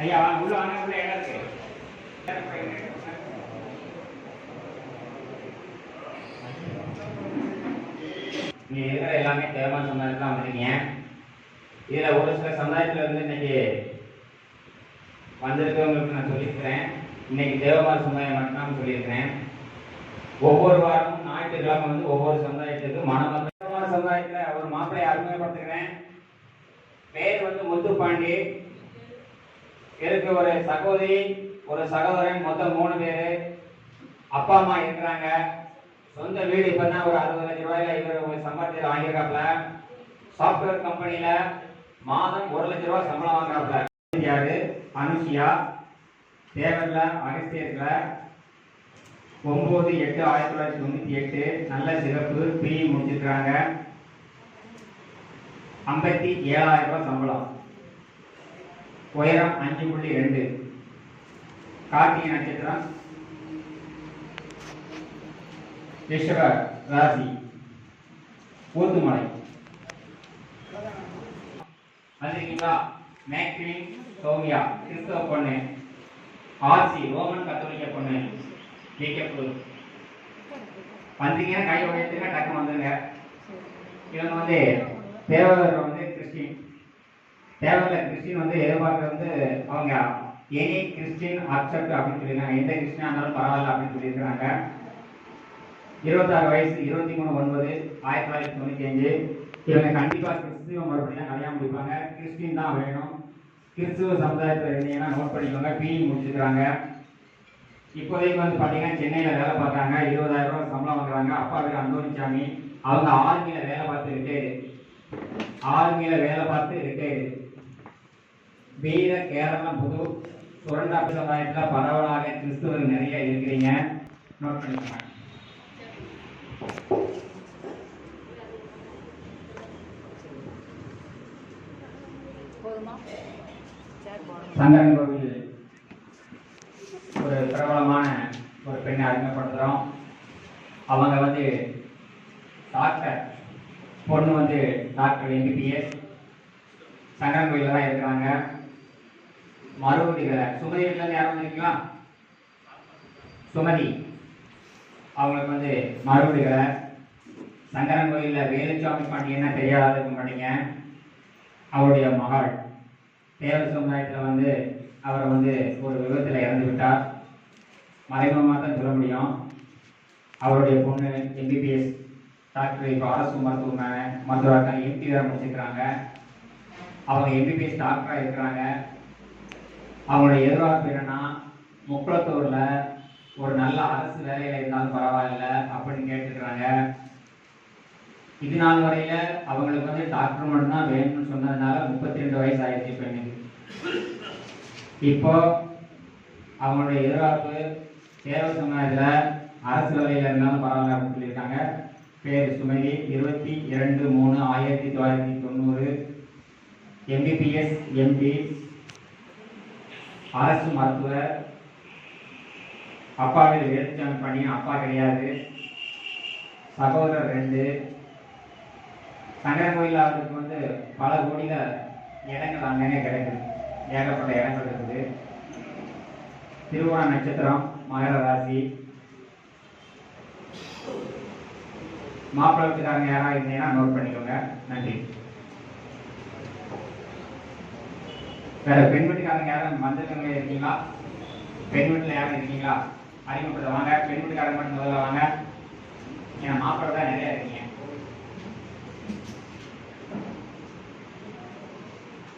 ஐயா உள்ள இடம் இருக்கு இருக்கிற எல்லாமே தேவமான சமுதாயத்துல வந்திருக்கீங்க இதுல ஒரு சில சமுதாயத்துல இருந்து இன்னைக்கு வந்திருக்கவங்களுக்கு நான் சொல்லியிருக்கிறேன் இன்னைக்கு தேவமான சமுதாயம் மட்டும் சொல்லியிருக்கிறேன் ஒவ்வொரு வாரமும் ஞாயிற்றுக்கிழமை வந்து ஒவ்வொரு சமுதாயம் மனம் தேவமான சமுதாயத்துல ஒரு மாப்பிளை அறிமுகப்படுத்துகிறேன். பேர் வந்து முத்துப்பாண்டி. இருக்கு ஒரு சகோதரி ஒரு சகோதரன் மொத்தம் மூணு பேரு. அப்பா அம்மா இருக்கிறாங்க. சொந்த வீடு இப்பதான் ஒரு அறுபது லட்சம் ரூபாயில இவர் ஒரு சம்பாத்தியம் வாங்கியிருக்காப்ல சாஃப்ட்வேர் கம்பெனியில மாதம் ஒரு லட்சம் ரூபாய் சம்பளம் வாங்குறாப்ல யாரு? அனுஷியா. தேவர்ல அகஸ்தியர்ல ஒம்பது எட்டு ஆயிரத்தி தொள்ளாயிரத்தி தொண்ணூற்றி எட்டு. நல்ல சிறப்பு. பிஇ முடிச்சிருக்கிறாங்க. ஐம்பத்தி ஏழாயிரம் ரூபாய் சம்பளம். உயரம் அஞ்சு புள்ளி ரெண்டு. கார்த்திகை நட்சத்திரம். ரிஷப ராசி. ஊத்துமலை வந்துருக்கீங்களா மேக்ரின் சோமியா கிறிஸ்தவ பொண்ணு. ஆர்சி ரோமன் கத்தோலிக்க பொண்ணு. பிகேபு வந்தீங்கன்னா கை உடையத்துங்க டக்கு வந்துருங்க. இவங்க வந்து தேவதர் வந்து கிறிஸ்டின். தேவையில்ல கிறிஸ்டின் வந்து எதிர்பார்க்கறது வந்து அவங்க எனி கிறிஸ்டின் அக்செப்ட் அப்படின்னு சொல்லியிருக்காங்க. எந்த கிறிஸ்டினா இருந்தாலும் பரவாயில்ல அப்படின்னு சொல்லியிருக்காங்க இருபத்தாறு வயசு இருபத்தி மூணு ஒன்பது ஆயிரத்தி தொள்ளாயிரத்தி தொண்ணூத்தி அஞ்சு. இவங்க கண்டிப்பா கிறிஸ்துவ முறைப்படி தான் கல்யாணம் முடிப்பாங்க. கிறிஸ்டின் தான் வேணும். கிறிஸ்துவ சமுதாயத்தில் இருந்தீங்கன்னா நோட் பண்ணிக்கோங்க பிஇ முடிச்சிருக்காங்க இப்போதைக்கு வந்து பார்த்தீங்கன்னா சென்னையில் வேலை பார்த்தாங்க இருபதாயிரம் ரூபாய் சம்பளம் வாங்குறாங்க. அப்பா பேர் அந்தோனிசாமி அவங்க ஆர்மியில் வேலை பார்த்து ரிட்டையர்டு ஆர்மியில் வேலை பார்த்து ரிட்டையர்டு வீர கேரளம் புது சுரண்டா சமுதாயத்தில் பரவலாக கிறிஸ்துவர் நிறைய இருக்கிறீங்க. நோட் போடணும். சங்கரன் கோவில். ஒரு பிரபலமான ஒரு பெண்ணை அறிமுகப்படுத்துகிறோம் அவங்க வந்து டாக்டர் பொண்ணு வந்து டாக்டர் எம்பிபிஎஸ். சங்கரன் கோயிலில் தான் இருக்கிறாங்க. மறுபடிகளை சுமதி வீட்டில் யாரும் வந்துருக்கீங்களா? சுமதி. அவங்களுக்கு வந்து மறுபடிகளை சங்கரன் கோயிலில் வேலுச்சாமி பாண்டியன்னா தெரியாத இருக்க மாட்டீங்க அவருடைய மகள். தேவ சமுதாயத்தில் வந்து அவரை வந்து ஒரு விபத்தில் இறந்து விட்டார். மறைமுகமாக தான் சொல்ல முடியும். அவருடைய பொண்ணு எம்பிபிஎஸ் டாக்டர் இப்போ அரசு மருத்துவமனை மருத்துவராக எம்பி வேற முடிச்சிருக்கிறாங்க. அவங்க எம்பிபிஎஸ் டாக்டராக இருக்கிறாங்க. அவங்களுடைய எதிர்பார்ப்பு என்னன்னா முக்குளத்தூரில் ஒரு நல்ல அரசு வேலையில் இருந்தாலும் பரவாயில்ல அப்படின்னு கேட்டுக்கிறாங்க. இது நாள் வரையில அவங்களுக்கு வந்து டாக்டர் மட்டும்தான் வேணும்னு சொன்னதுனால முப்பத்தி ரெண்டு வயசு ஆயிடுச்சு பெண்ணுக்கு இப்போ அவங்களுடைய எதிர்பார்ப்பு தேவ சமுதாயத்தில் அரசு வேலையில் இருந்தாலும் பரவாயில்ல அப்படின்னு சொல்லியிருக்காங்க. பேர் சுமதி. இருபத்தி இரண்டு மூணு ஆயிரத்தி தொள்ளாயிரத்தி தொண்ணூறு. எம்பிபிஎஸ் எம்பி அரசு மருத்துவர் அப்பாவில் வேலுச்சாமி பண்ணி அப்பா கிடையாது. சகோதரர் ரெண்டு. சங்கரன் கோயில் அவருக்கு வந்து பல கோடியில இடங்கள் அங்கங்கே கிடைக்குது. ஏகப்பட்ட இடங்கள் இருக்குது. திருவோண நட்சத்திரம். மகர ராசி. மாப்பிள்ளை வீட்டுக்காரங்க யாராவது இருந்தீங்கன்னா நோட் பண்ணிக்கோங்க. நன்றி. வேற பெண் வீட்டுக்காரங்க யாரும் வந்திருக்கவங்க இருக்கீங்களா? பெண் வீட்டில் யாரும் இருக்கீங்களா? அறிமுகப்படுத்த வாங்க. பெண் வீட்டுக்காரங்க மட்டும் முதல்ல வாங்க. ஏன்னா மாப்பிள்ளை தான் நிறைய இருக்கீங்க.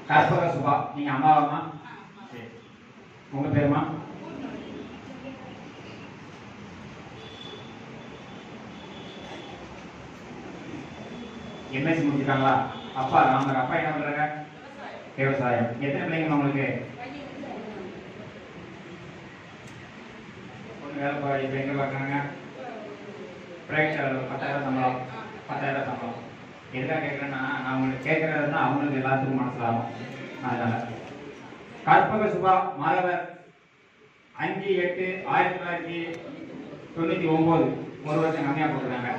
கற்பக சுபா. நீங்க அம்மாவாமா சரி. உங்க பேருமா எம்எஸ்சி முடிச்சிருக்காங்களா? அப்பா அவங்க அப்பா என்ன பண்றாங்க? விவசாயம். எத்தனை பிள்ளைங்க உங்களுக்கு? ஒன்று வேலை இப்போ எங்கே பார்க்குறாங்க ப்ரைவேட் பத்தாயிரம் சம்பளம் பத்தாயிரம் சம்பளம். எதுக்காக கேட்குறேன்னா நான் உங்களுக்கு கேட்குறது தான் அவங்களுக்கு எல்லாத்துக்கும் மனசிலாகும் ஆகும். கற்பக சுபா மாதவர் அஞ்சு எட்டு ஆயிரத்தி தொள்ளாயிரத்தி தொண்ணூற்றி ஒம்பது. ஒரு வருஷம் கம்மியாக போட்டுருக்காங்க.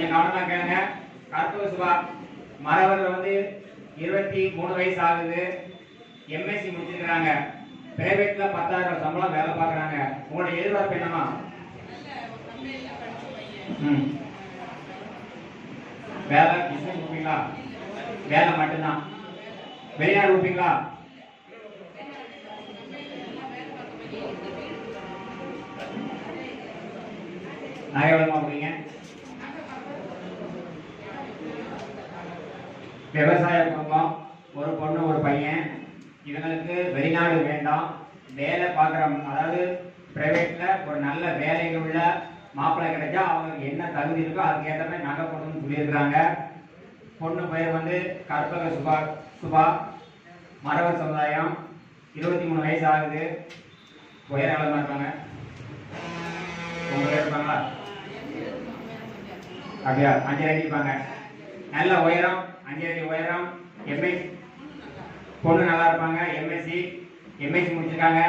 கொஞ்சம் கவனமா கேளுங்க கருத்துவ சுபா மறவர்கள் வந்து இருபத்தி மூணு வயசு ஆகுது. எம்எஸ்சி முடிச்சிருக்கிறாங்க. பிரைவேட்ல பத்தாயிரம் சம்பளம் வேலை பார்க்கறாங்க. உங்களோட எதிர்பார்ப்பு என்னமா ம். வேலை பிசினஸ் கொடுப்பீங்களா வேலை மட்டும்தான். வெளிநாடு கொடுப்பீங்களா நகை எவ்வளோமா கொடுங்க விவசாய குடும்பம் ஒரு பொண்ணு ஒரு பையன். இவங்களுக்கு வெளிநாடு வேண்டாம். வேலை பார்க்குற அதாவது ப்ரைவேட்டில் ஒரு நல்ல வேலையில் உள்ள மாப்பிள்ளை கிடைச்சா அவங்களுக்கு என்ன தகுதி இருக்கோ அதுக்கேற்ற மாதிரி நகை போடணும்னு சொல்லியிருக்கிறாங்க. பொண்ணு பேர் வந்து கற்பக சுபா சுபா. மரவர் சமுதாயம். இருபத்தி மூணு வயசு ஆகுது. உயர இருக்காங்க. இருப்பாங்களா அப்படியா? அஞ்சு அடி இருப்பாங்க. நல்ல உயரம். அஞ்சு உயரம் எம்எஸ் பொண்ணு நல்லா இருப்பாங்க எம்எஸ்சி எம்எஸ்சி முடிச்சிருக்காங்க.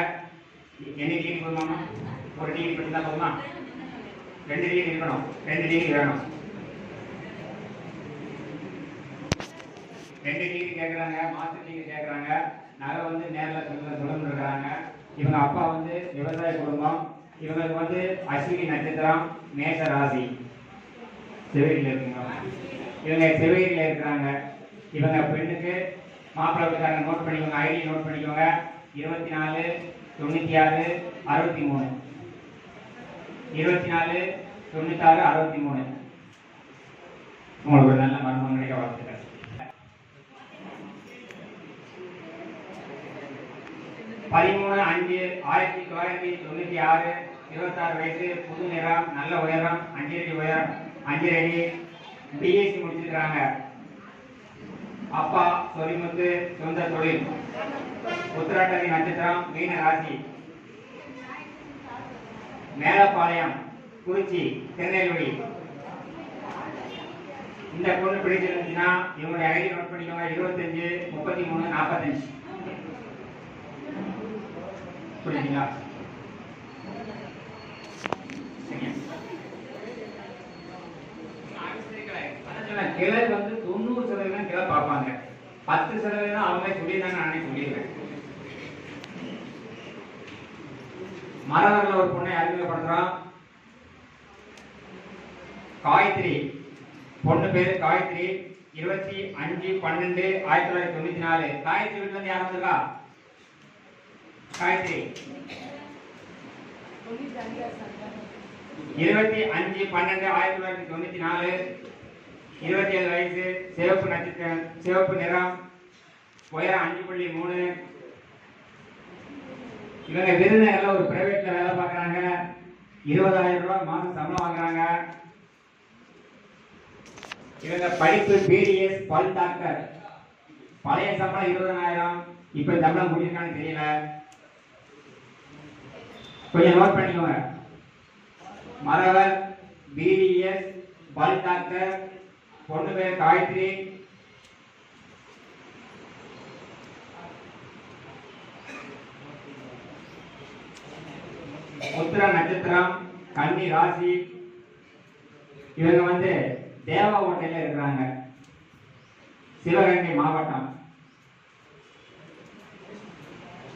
என்ன டிகிரி போதுமாமா ஒரு டிகிரி படிச்சா போதுமா? ரெண்டு டிகிரி இருக்கணும். ரெண்டு டிகிரி வேணும். ரெண்டு டிகிரி கேட்குறாங்க மாஸ்டர் டிகிரி கேட்குறாங்க நகை வந்து நேரில் சொல்ல சொல்லணும்னு இருக்கிறாங்க இவங்க அப்பா வந்து விவசாய குடும்பம். இவங்களுக்கு வந்து அஸ்வினி நட்சத்திரம் மேச ராசி. சிவகிரியில் இருக்குங்க இவங்க சிவகிரியில் இருக்கிறாங்க. இவங்க பெண்ணுக்கு மாப்பிள்ளை வீட்டுக்காரங்க நோட் பண்ணிக்கோங்க. ஐடி நோட் பண்ணிக்கோங்க. இருபத்தி நாலு தொண்ணூற்றி ஆறு அறுபத்தி மூணு இருபத்தி நாலு தொண்ணூத்தாறு அறுபத்தி மூணு உங்களுக்கு ஒரு நல்ல மர்மம் கிடைக்க வாழ்த்துக்கள். பதிமூணு அஞ்சு ஆயிரத்தி தொள்ளாயிரத்தி தொண்ணூற்றி ஆறு இருபத்தாறு வயசு புது நிறம் நல்ல உயரம் அஞ்சு அடி உயரம் அஞ்சு அடி பிஎஸ்சி முடிச்சிருக்கிறாங்க. அப்பா சொரிமுத்து சொந்த தொழில். உத்திராட்டதி நட்சத்திரம் மீன ராசி. மேலப்பாளையம் குறிச்சி திருநெல்வேலி. இந்த பொண்ணு பிடிச்சிருந்துச்சுன்னா இவங்களுடைய ஐடி நோட் பண்ணிக்கோங்க. இருபத்தஞ்சு முப்பத்தி மூணு நாற்பத்தஞ்சு புரியுதுங்களா கிளர் வந்து தொண்ணூறு சதவீதம் கிளை பார்ப்பாங்க. பத்து சதவீதம் அவங்களே சொல்லியிருந்தாங்க நானே சொல்லிடுவேன் மரவரில் ஒரு பொண்ணை அறிமுகப்படுத்துறோம் காயத்ரி. பொண்ணு பேரு காயத்ரி. இருபத்தி அஞ்சு பன்னெண்டு ஆயிரத்தி தொள்ளாயிரத்தி தொண்ணூத்தி நாலு. காயத்ரி வீட்டுல இருந்து யார் வந்திருக்கா? காயத்ரி. இருபத்தி அஞ்சு பன்னெண்டு ஆயிரத்தி தொள்ளாயிரத்தி தொண்ணூத்தி நாலு. இருபத்தி ஏழு வயசு சிவப்பு நட்சத்திரம் சிவப்பு நிறம் உயரம் அஞ்சு புள்ளி மூணு. இவங்க விருதுநகரில் ஒரு பிரைவேட்ல வேலை பார்க்குறாங்க. இருபதாயிரம் ரூபாய் மாதம் சம்பளம் வாங்குறாங்க. இவங்க படிப்பு பிடிஎஸ் பல் டாக்டர். பழைய சம்பளம் இருபதனாயிரம் இப்ப சம்பளம் முடியிருக்கான்னு தெரியல. கொஞ்சம் நோட் பண்ணிக்கோங்க. மரவர் பிடிஎஸ் பல் டாக்டர் பொண்ணு பேர் காயத்ரி உத்திர நட்சத்திரம் கன்னி ராசி. இவங்க வந்து தேவா ஓட்டையில் இருக்கிறாங்க. சிவகங்கை மாவட்டம்.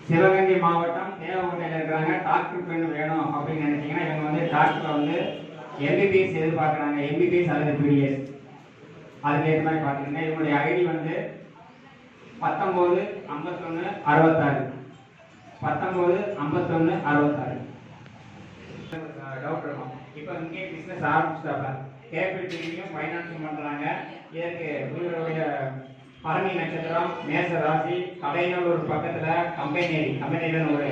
சிவகங்கை மாவட்டம் தேவ இருக்கிறாங்க. டாக்டர் பெண் வேணும் அப்படின்னு நினைச்சீங்கன்னா இவங்க வந்து டாக்டர் வந்து எம்பிபிஎஸ் எதிர்பார்க்குறாங்க. எம்பிபிஎஸ் அல்லது பிடிஎஸ் அதுக்கு ஏற்ற மாதிரி பார்த்துக்கங்க இவங்களுடைய ஐடி வந்து பத்தொம்போது ஐம்பத்தொன்று அறுபத்தாறு. பத்தொம்போது ஐம்பத்தொன்று அறுபத்தாறு. டவுட் இருக்கும் இப்போ இங்கே பிஸ்னஸ் ஆரம்பிச்சிட்டாங்க கேபிள் டிவியும் ஃபைனான்ஸும் பண்ணுறாங்க இதற்கு உங்களுடைய பரணி நட்சத்திரம் மேச ராசி கடைநல்லூர் பக்கத்தில் கம்பெனேரி கம்பெனியில் ஒரு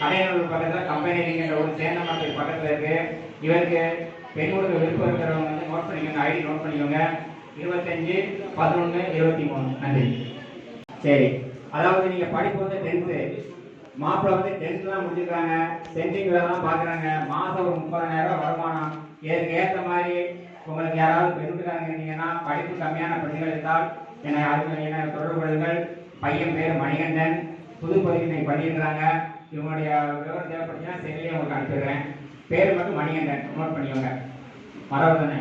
கடைநல்லூர் பக்கத்தில் கம்பெனேரிங்கிற ஒரு சேந்தமரத்துக்கு பக்கத்தில் இருக்குது இவருக்கு பெண்களுக்கு விருப்பம் இருக்கிறவங்க வந்து நோட் பண்ணிக்கோங்க ஐடி நோட் பண்ணிக்கோங்க. இருபத்தஞ்சு பதினொன்று இருபத்தி மூணு நன்றி. சரி. அதாவது நீங்கள் படிப்பு வந்து டென்த்து மாப்பிள்ளை வந்து டென்த் தான் முடிச்சிருக்காங்க. சென்டிங் வேலைலாம் பார்க்குறாங்க மாதம் ஒரு முப்பதாயிரம் வருமானம். இதற்கு ஏற்ற மாதிரி உங்களுக்கு யாராவது பெண்ணுக்காரங்க இருந்தீங்கன்னா படிப்பு கம்மியான பெண்கள் இருந்தால் என்னை அதுக்கு என தொடர்பு கொள்ளுங்கள். பையன் பேர் மணிகண்டன். புதுப்பதிவினை பண்ணியிருக்கிறாங்க. இவங்களுடைய விவரம் தேவைப்பட்டுச்சுன்னா செல்லியே உங்களுக்கு அனுப்பிடுறேன். பேர் மட்டும் மணிகண்டன். நோட் பண்ணிக்கோங்க. மரவர் தானே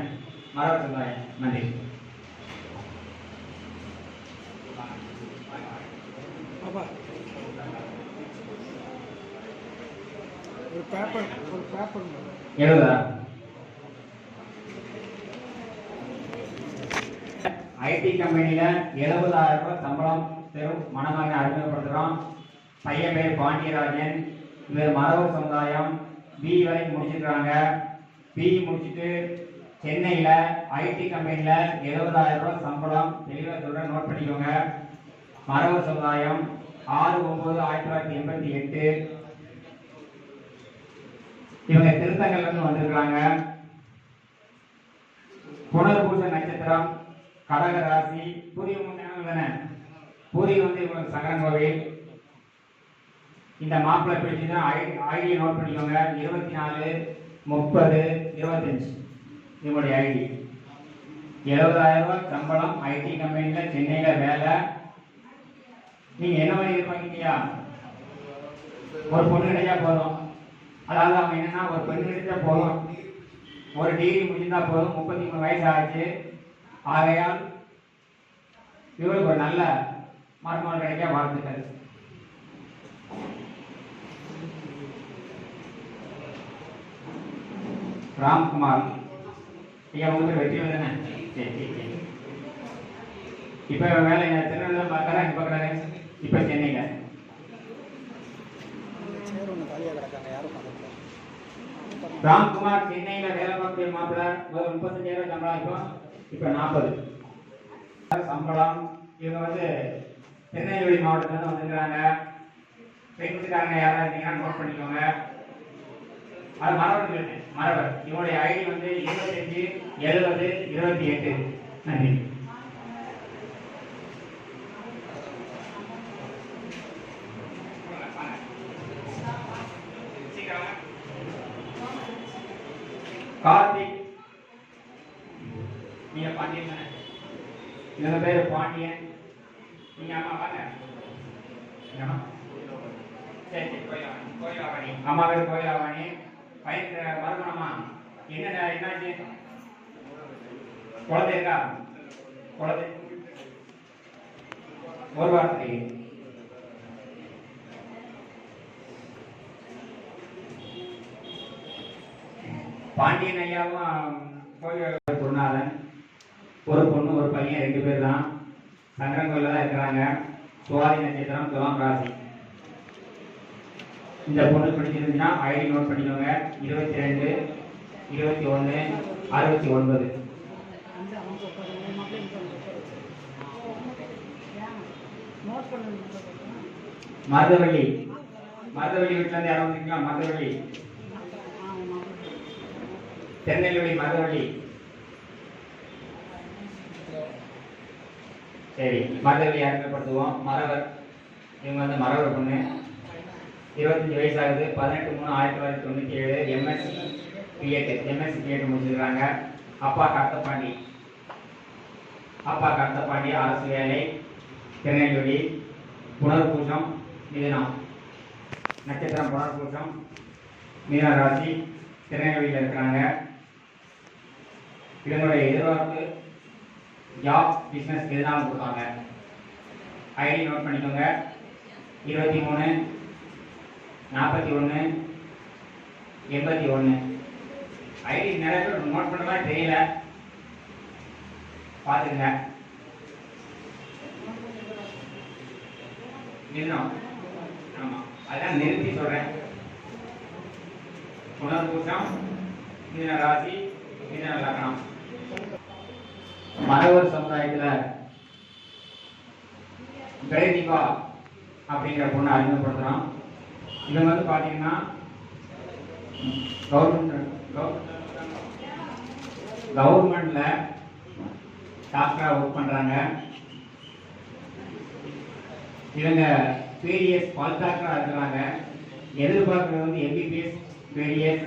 மரவர் நன்றி. ஒரு பேப்பர் ஒரு பேப்பர் எழுபதா ஐடி கம்பெனியில எழுபதாயிரம் ரூபாய் சம்பளம் பெரும் மணமகனை அறிமுகப்படுத்துகிறோம் பையன் பேர் பாண்டியராஜன். இவர் மரபு சமுதாயம். பி வரை முடிச்சிருக்காங்க பி முடிச்சிட்டு சென்னையில் ஐடி கம்பெனியில எழுபதாயிரம் ரூபாய் சம்பளம் தெளிவாக நோட் பண்ணிக்கோங்க. மரபு சமுதாயம். ஆறு ஒன்பது ஆயிரத்தி தொள்ளாயிரத்தி எண்பத்தி எட்டு. இவங்க திருத்தங்கள்ல இருந்து வந்திருக்காங்க புனர்பூச நட்சத்திரம் கடக ராசி பூர்வீகம் தானே பூர்வீகம் வந்து இவங்களுக்கு சங்கரன் கோவில். இந்த மாப்பிள்ளை தான் ஐடி நோட் பண்ணிக்கோங்க. இருபத்தி நாலு முப்பது இருபத்தஞ்சு. இவங்களுடைய ஐடி. எழுபதாயிரம் ரூபாய் சம்பளம் ஐடி கம்பெனியில் சென்னையில் வேலை. நீங்க என்ன மாதிரி இருப்பாங்கய்யா? ஒரு பொண்ணு கிடைச்சா போதும். அதாவது அவங்க என்னன்னா ஒரு பெண் கிடைச்சா போதும். ஒரு டிகிரி முடிஞ்சிருந்தா போதும். முப்பத்தி மூணு வயசு ஆச்சு ஆகையால் இவருக்கு ஒரு நல்ல மருமகள் கிடைக்க வாழ்த்துக்கள். ராம்குமார். ஐயா உங்களுக்கு வெற்றி தானே சரி சரி இப்போ வேலை திருநெல்வேலி பார்க்கறேன் இப்போ கிடையாது இப்போ சென்னையில் ராம்குமார் சென்னையில வேலை பார்க்கக்கூடிய மாப்பிள்ளை ஒரு முப்பத்தஞ்சாயிரம் சம்பளம் இப்போ இப்போ நாற்பது சம்பளம் இவங்க வந்து திருநெல்வேலி மாவட்டத்துல இருந்து வந்திருக்கிறாங்க. பெண்ணுக்காரங்க யாராவது இருந்தீங்கன்னா நோட் பண்ணிக்கோங்க. அது மரவர் சொல்லிட்டேன் மரவர் இவனுடைய ஐடி வந்து இருபத்தஞ்சு எழுபது இருபத்தி எட்டு. நன்றி கார்த்திக் நீங்க பாண்டியன் தானே? இவங்க பேரு பாண்டியன் நீங்க அம்மா வாங்க சரி சரி கோயிலாவாணி கோயிலாவாணி. அம்மா பேர் கோயிலாவாணி. பையன் மறுமணமா என்ன என்னாச்சு குழந்தை இருக்கா? குழந்தை. ஒரு வாரத்துக்கு. பாண்டியன் ஐயாவும் கோயில் குருநாதன் ஒரு பொண்ணு ஒரு பையன் ரெண்டு பேர் தான். சங்கரங்கோயில தான் இருக்கிறாங்க. சுவாதி நட்சத்திரம் துலாம் ராசி. இந்த பொண்ணு பிடிச்சிருந்துச்சுன்னா ஐடி நோட் பண்ணிக்கோங்க. இருபத்தி ரெண்டு இருபத்தி ஒன்று அறுபத்தி ஒன்பது. மருதவள்ளி. மருதவள்ளி வீட்டுல இருந்து யாரும் வந்திருக்கீங்களா? மருதவள்ளி. திருநெல்வேலி மருதவள்ளி. சரி மருதவள்ளி அறிமுகப்படுத்துவோம். மரவர் இவங்க வந்து மரவர் பொண்ணு. இருபத்தஞ்சி வயசு ஆகுது பதினெட்டு மூணு ஆயிரத்தி தொள்ளாயிரத்தி தொண்ணூற்றி ஏழு எம்எஸ்சி பிஎட் எம்எஸ்சி பிஎட் முடிச்சிருக்காங்க. அப்பா கர்த்தப்பாண்டி. அப்பா கர்த்தப்பாண்டி அரசு வேலை திருநெல்வேலி. புனர்பூசம் மிதனம். நட்சத்திரம் புனர்பூசம் மீன ராசி திருநெல்வேலியில் இருக்கிறாங்க. இவங்களுடைய எதிர்பார்ப்பு ஜாப் பிஸ்னஸ் எதுனாலும் கொடுப்பாங்க. ஐடி நோட் பண்ணிக்கோங்க. இருபத்தி மூணு நாற்பத்தி ஒன்று எண்பத்தி ஒன்று ஐடி நிறைய பேர் நோட் பண்ண தெரியல. பார்த்துங்க நின்னோம். ஆமாம் அதான் நிறுத்தி சொல்கிறேன் புனர்பூசம் மிதன ராசி மிதன லக்னம். மரவர் சமுதாயத்துல பிரதிபா அப்படிங்கிற பொண்ணை அறிமுகப்படுத்துறோம் இது வந்து பாத்தீங்கன்னா கவர்மெண்ட் கவர்மெண்ட்ல டாக்டரா ஒர்க் பண்றாங்க. இவங்க பிடிஎஸ் பால் டாக்டரா இருக்கிறாங்க. எதிர்பார்க்கறது வந்து எம்பிபிஎஸ் பிடிஎஸ்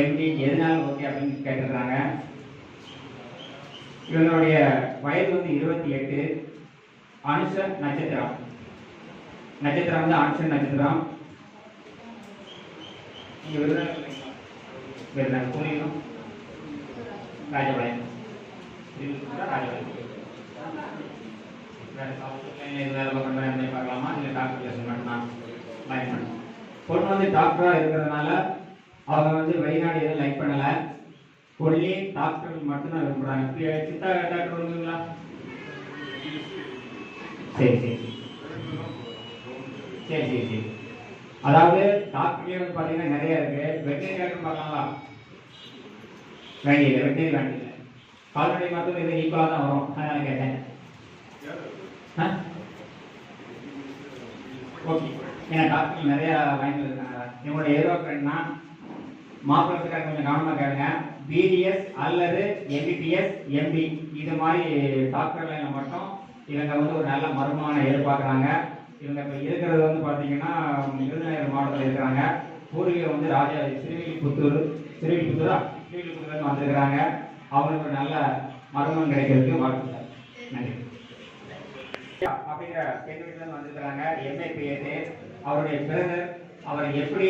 எம்டி எதுனாலும் ஓகே அப்படின்னு கேட்டுருக்காங்க இவங்களுடைய வயது வந்து இருபத்தி எட்டு. அனுஷ நட்சத்திரம். நட்சத்திரம் வந்து அனுஷ நட்சத்திரம். நீங்க விருதுநகர் புரியும்? ராஜபாளையம். இது கூட ராஜபாளையம் வேற பார்க்கலாமா? இல்லை டாக்டர் கிளாஸ் மட்டும்தான் பயன் பொண்ணு வந்து டாக்டராக இருக்கிறதுனால அவங்க வந்து வெளிநாடு எதுவும் லைக் பண்ணலை. ஒன்லி டாக்டர்கள் மட்டும்தான் விரும்புறாங்க. இப்படி சித்தா டாக்டர் வருவீங்களா சரி சரி சரி. சரி சரி அதாவது டாக்டர்லேயே வந்து பார்த்தீங்கன்னா நிறைய இருக்கு. வெட்டினரி டாக்டர் பார்க்கலாங்களா? வேண்டியது வெட்டினரி வேண்டியது கால்நடை மருத்துவம் இது ஈக்குவலாக தான் வரும். அதனால கேட்டேன். ஆ? ஓகே. ஏன்னா டாக்டர் நிறையா வாங்கி இருக்காங்க என்னோட ஏதோ ஃப்ரெண்ட்னா மாப்பிள்ளத்துக்காக கொஞ்சம் கவனமாக கேளுங்க. பிடிஎஸ் அல்லது எம்பிபிஎஸ் எம்பி இது மாதிரி டாக்டர் லைனில் மட்டும் இவங்க வந்து ஒரு நல்ல மருமான எதிர்பார்க்குறாங்க. இவங்க இப்போ இருக்கிறது வந்து பார்த்தீங்கன்னா விருதுநகர் மாவட்டத்தில் இருக்கிறாங்க. பூர்வீகம் வந்து ராஜா சிறுவில்லிபுத்தூர் சிறுவில்லிபுத்தூரா சிறுவில்லிபுத்தூர்லேருந்து வந்திருக்கிறாங்க. அவங்களுக்கு ஒரு நல்ல மருமம் கிடைக்கிறதுக்கு வாழ்த்துக்கள். நன்றி. அப்படிங்கிற பெண் வீட்டிலேருந்து வந்திருக்கிறாங்க. எம்ஏ பிஎஸ்ஏ அவருடைய பிறகு அவர் எப்படி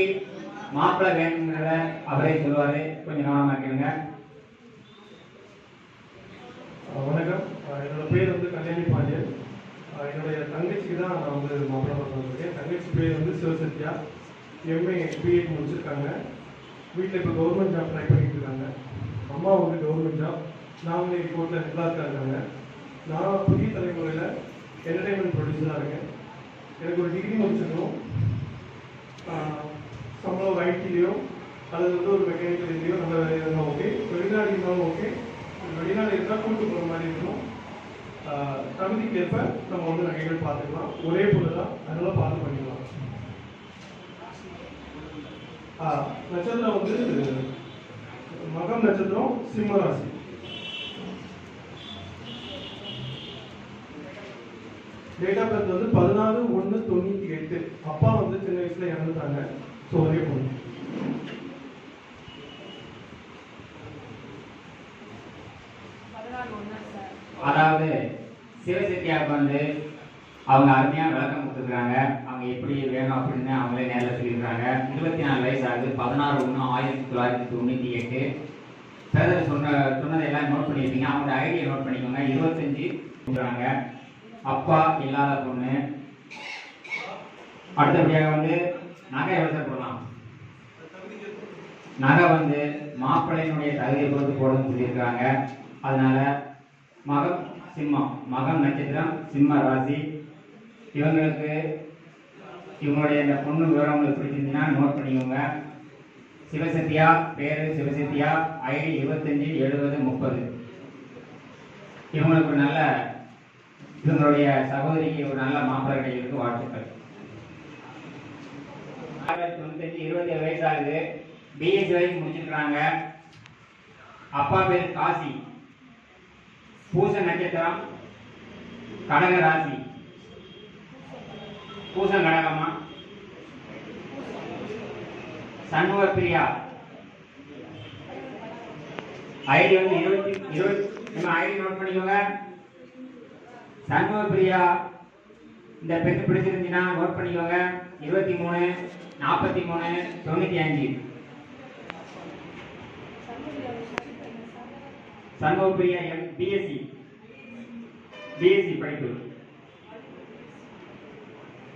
மாப்பிள்ளை வேணுங்கிறத அவரே சொல்லுவாரு. கொஞ்சம் கவனமா கேளுங்க. வணக்கம். என்னோட பேர் வந்து கல்யாணி பாண்டியன். என்னுடைய தங்கச்சிக்கு தான் நான் வந்து மாப்பிள்ளை பார்க்க வந்திருக்கேன். தங்கச்சி பேர் வந்து சிவசத்யா. எம்ஏ பிஎட் முடிச்சிருக்காங்க. வீட்டில் இப்போ கவர்மெண்ட் ஜாப் ட்ரை பண்ணிட்டு இருக்காங்க. அம்மா வந்து கவர்மெண்ட் ஜாப் நாங்களே கோர்ட்டில் கிளார்க்காக இருக்காங்க. நான் புதிய தலைமுறையில் என்டர்டைன்மெண்ட் ப்ரொடியூசராக இருக்கேன். எனக்கு ஒரு டிகிரி முடிச்சிருக்கணும் சம்பளம் ஒரு ஐடிலையோ அல்லது வந்து ஒரு மெக்கானிக்கல் இதுலையோ நல்ல வேலை இருந்தால் ஓகே வெளிநாடு இருந்தாலும் ஓகே வெளிநாடு இருந்தால் கூட்டு போகிற மாதிரி இருக்கணும். தகுதிக்கேற்ப நம்ம வந்து நகைகள் பார்த்துக்கலாம். ஒரே பொருள் தான் அதெல்லாம் பார்த்து பண்ணிக்கலாம். நட்சத்திரம் வந்து மகம் நட்சத்திரம் சிம்ம ராசி. டேட் ஆஃப் பர்த் வந்து பதினாலு ஒன்று தொண்ணூற்றி எட்டு. அப்பா வந்து சின்ன வயசில் இறந்துட்டாங்க. ஸோ ஒரே அதாவது சிவசக்தியாவுக்கு வந்து அவங்க அருமையாக விளக்கம் கொடுத்துருக்காங்க. அவங்க எப்படி வேணும் அப்படின்னு அவங்களே நேரில் சொல்லியிருக்காங்க இருபத்தி நாலு வயசு ஆகுது பதினாறு ஒன்று ஆயிரத்தி தொள்ளாயிரத்தி தொண்ணூற்றி எட்டு. பிரதர் சொன்ன சொன்னதை எல்லாம் நோட் பண்ணியிருப்பீங்க. அவங்களோட ஐடியை நோட் பண்ணிக்கோங்க. இருபத்தஞ்சு சொல்றாங்க. அப்பா இல்லாத பொண்ணு. அடுத்தபடியாக வந்து நகை எவ்வளோ போடலாம்? நகை வந்து மாப்பிள்ளையினுடைய தகுதியை பொறுத்து போடணும்னு சொல்லியிருக்காங்க. அதனால மகம் சிம்மம் மகம் நட்சத்திரம் சிம்ம ராசி. இவங்களுக்கு இவங்களுடைய இந்த பொண்ணு விவரம் உங்களுக்கு பிடிச்சிருந்துச்சுன்னா நோட் பண்ணிக்கோங்க. சிவசக்தியா பேர் சிவசக்தியா ஐடி இருபத்தஞ்சி எழுபது முப்பது. இவங்களுக்கு நல்ல இவங்களுடைய சகோதரிக்கு ஒரு நல்ல மாப்பிள்ளை கிடைக்கிறதுக்கு வாழ்த்துக்கள். ஆயிரத்தி தொண்ணூத்தஞ்சு இருபத்தி ஏழு வயசு ஆகுது பிஎஸ்சி வரைக்கும் முடிச்சிருக்கிறாங்க. அப்பா பேர் காசி. பூச நட்சத்திரம் கடக ராசி. பூச கடகமா? சண்முக பிரியா. ஐடி வந்து இருபத்தி இருபத்தி நம்ம ஐடி நோட் பண்ணிக்கோங்க. சண்முக பிரியா இந்த பெண் பிடிச்சிருந்துச்சுன்னா நோட் பண்ணிக்கோங்க. இருபத்தி மூணு நாற்பத்தி மூணு தொண்ணூற்றி அஞ்சு Shanmuga Priya M BSc BSc படிப்பு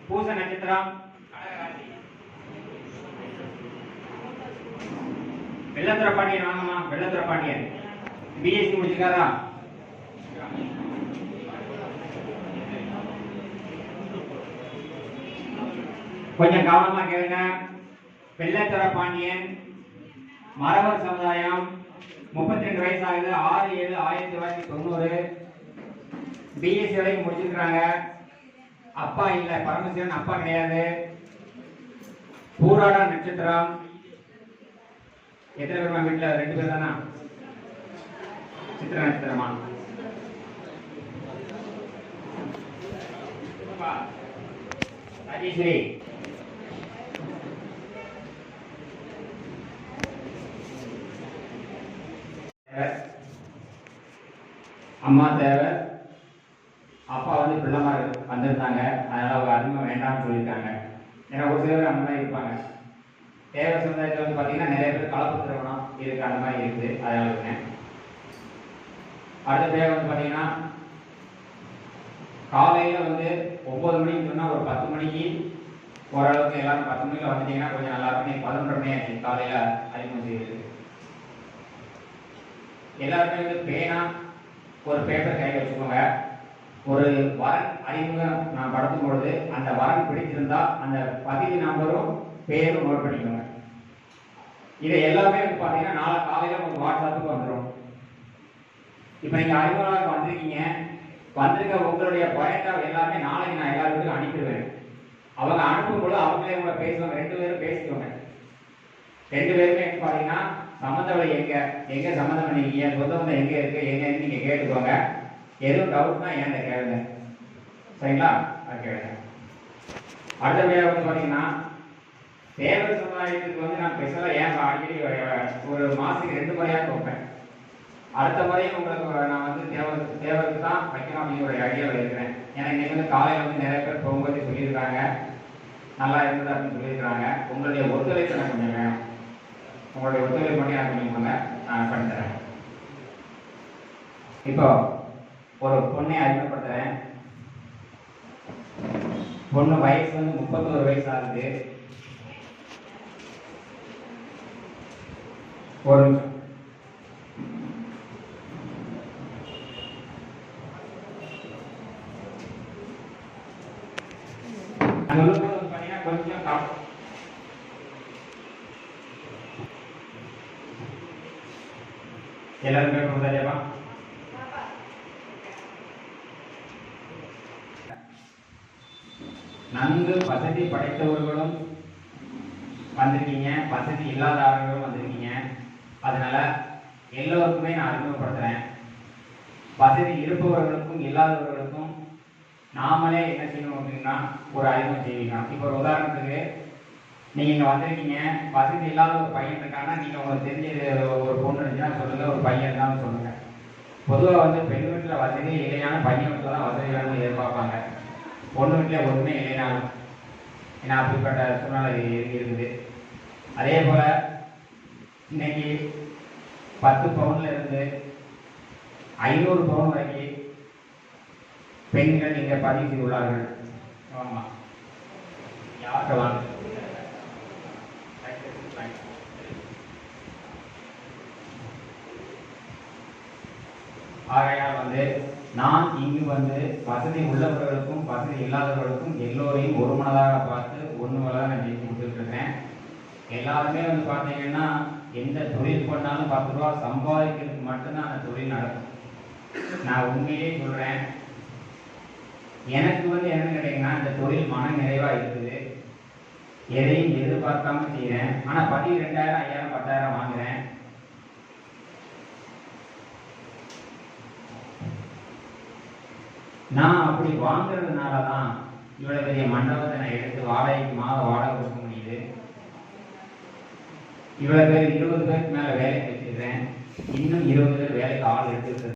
பூச நட்சத்திரம் கடகராசி. வெள்ளத்துற பாண்டியன் வாங்கம்மா வெள்ளத்துற பாண்டியன் பிஎஸ்சி முடிச்சிருக்காரா கொஞ்சம் கவனமா கேளுங்க. வெள்ளத்துற பாண்டியன் மரவர் சமுதாயம் முப்பத்தி ரெண்டு வயசு ஆகுது ஆறு ஏழு ஆயிரத்தி தொள்ளாயிரத்தி தொண்ணூறு. பிஎஸ்சி வரைக்கும் முடிச்சிருக்கிறாங்க. அப்பா இல்லை பரமசிவன் அப்பா கிடையாது. பூராட நட்சத்திரம். எத்தனை பேருமா வீட்டில் ரெண்டு பேர் தானா? சித்திர நட்சத்திரமா? அப்பா, ராஜேஸ்வரி அம்மா தேவை. அப்பா வந்து பிள்ளைமா வந்திருந்தாங்க. அதனால் அவங்க அருமை வேண்டாம்னு சொல்லியிருக்காங்க. ஏன்னா ஒரு சிலர் அந்த மாதிரி இருப்பாங்க. தேவை சமுதாயத்தில் வந்து பார்த்தீங்கன்னா நிறைய பேர் கலப்பு திருமணம் இருக்கு அந்த மாதிரி இருக்குது அதனால இருக்கேன் தேவை வந்து பார்த்தீங்கன்னா காலையில் வந்து ஒம்பது மணிக்கு சொன்னால் ஒரு பத்து மணிக்கு ஓரளவுக்கு எல்லாரும் பத்து மணிக்கு வந்துட்டீங்கன்னா கொஞ்சம் நல்லா இருக்கும். பதினொன்றரை மணி ஆச்சு காலையில் அறிமுகம் செய்யுது எல்லாருமே வந்து பேனா ஒரு பேப்பர் கையில் வச்சுக்கோங்க. ஒரு வரன் அறிமுகம் நான் படுத்தும் பொழுது அந்த வரன் பிடிச்சிருந்தா அந்த பதிவு நம்பரும் பேரும் நோட் பண்ணிக்கோங்க. இதை எல்லாமே பார்த்தீங்கன்னா நாளை காலையில் உங்களுக்கு வாட்ஸ்அப்புக்கு வந்துடும் இப்போ நீங்கள் அறிமுகமாக வந்திருக்கீங்க. வந்திருக்க உங்களுடைய பயோட்டா எல்லாமே நாளைக்கு நான் எல்லாருக்கும் அனுப்பிடுவேன். அவங்க அனுப்பும் பொழுது அவங்களே கூட பேசுவாங்க. ரெண்டு பேரும் பேசிக்கோங்க. ரெண்டு பேருமே பார்த்தீங்கன்னா சம்மந்த எங்க? எங்க சம்மந்தம் பண்ணிருக்கீங்க சொந்த எங்க இருக்கு? எங்கன்னு நீங்க கேட்டுக்கோங்க. எதுவும் டவுட்னா ஏன் கேளுங்க. சரிங்களா? அது கேளுங்க. அடுத்தபடியாக வந்து பார்த்தீங்கன்னா தேவ சமுதாயத்துக்கு வந்து நான் ஸ்பெஷலாக ஏன் அடிக்கடி ஒரு மாதத்துக்கு ரெண்டு முறையாக வைப்பேன் அடுத்த முறையும் உங்களுக்கு நான் வந்து தேவர் தேவருக்கு தான் வைக்கணும் அப்படிங்கிற ஒரு ஐடியாவில் இருக்கிறேன். ஏன்னா இன்றைக்கி வந்து காலையில் வந்து நிறைய பேர் போகும்போது சொல்லியிருக்காங்க. நல்லா இருந்தது அப்படின்னு சொல்லியிருக்காங்க உங்களுடைய ஒத்துழைப்பு எனக்கு கொஞ்சம் வேணும் உங்களுடைய ஒத்துழைப்பு மட்டும் எனக்கு நீங்கள் கொடுங்க நான் பண்ணி தரேன். இப்போ ஒரு பொண்ணை அறிமுகப்படுத்துறேன். பொண்ணு வயசு வந்து முப்பத்தோரு வயசு ஆகுது. ஒரு நிமிஷம் நான் சொல்லும்போது வந்து பார்த்தீங்கன்னா கொஞ்சம் கா- எல்லாரும் பேர் கொடுத்தாச்சேப்பா நன்கு வசதி படைத்தவர்களும் வந்திருக்கீங்க வசதி இல்லாதவர்களும் வந்திருக்கீங்க அதனால எல்லோருக்குமே நான் அறிமுகப்படுத்துறேன் வசதி இருப்பவர்களுக்கும் இல்லாதவர்களுக்கும் நாமளே என்ன செய்யணும் அப்படின்னா ஒரு அறிமுகம் செய்வீங்க. இப்போ ஒரு உதாரணத்துக்கு நீங்கள் இங்கே வந்திருக்கீங்க. வசதி இல்லாத ஒரு பையன் இருக்காங்கன்னா நீங்கள் உங்களுக்கு தெரிஞ்ச ஒரு பொண்ணு இருந்துச்சுன்னா சொல்லுங்கள் ஒரு பையன் இருந்தாலும் சொல்லுங்கள் பொதுவாக வந்து பெண் வீட்டில் வசதி இல்லையான பையன் வீட்டில் தான் வசதி வேணும்னு எதிர்பார்ப்பாங்க. பொண்ணு வீட்டில் ஒன்றுமே இல்லைனாலும். ஏன்னா அப்படிப்பட்ட சூழ்நிலை இருக்குது. அதே போல் இன்னைக்கு பத்து பவுன்ல இருந்து ஐநூறு பவுன் வரைக்கும் பெண்கள் இங்கே பதிவு செய்துள்ளார்கள் ஆமா. யார்கிட்ட வாங்க? ஆகையால் வந்து நான் இங்கு வந்து வசதி உள்ளவர்களுக்கும் வசதி இல்லாதவர்களுக்கும் எல்லோரையும் ஒரு மனதாக பார்த்து ஒன்று தான் நான் ஜெயிச்சு கொடுத்துட்டு இருக்கேன் எல்லாருமே வந்து பார்த்தீங்கன்னா எந்த தொழில் பண்ணாலும் பத்து ரூபா சம்பாதிக்கிறதுக்கு மட்டும்தான் அந்த தொழில் நடக்கும். நான் உண்மையிலே சொல்றேன். எனக்கு வந்து என்ன கேட்டீங்கன்னா இந்த தொழில் மன நிறைவா இருக்குது. எதையும் எதிர்பார்க்காம செய்கிறேன் ஆனா பதிவு ரெண்டாயிரம் ஐயாயிரம் பத்தாயிரம் வாங்குறேன். நான் அப்படி வாங்குறதுனால தான் இவ்வளவு பெரிய மண்டபத்தை நான் எடுத்து வாடகைக்கு மாத வாடகை கொடுக்க முடியுது. இவ்வளவு பேர் இருபது பேருக்கு மேல வேலைக்கு வச்சிருக்கிறேன். இன்னும் இருபது பேர் வேலைக்கு ஆள் எடுத்துருக்கு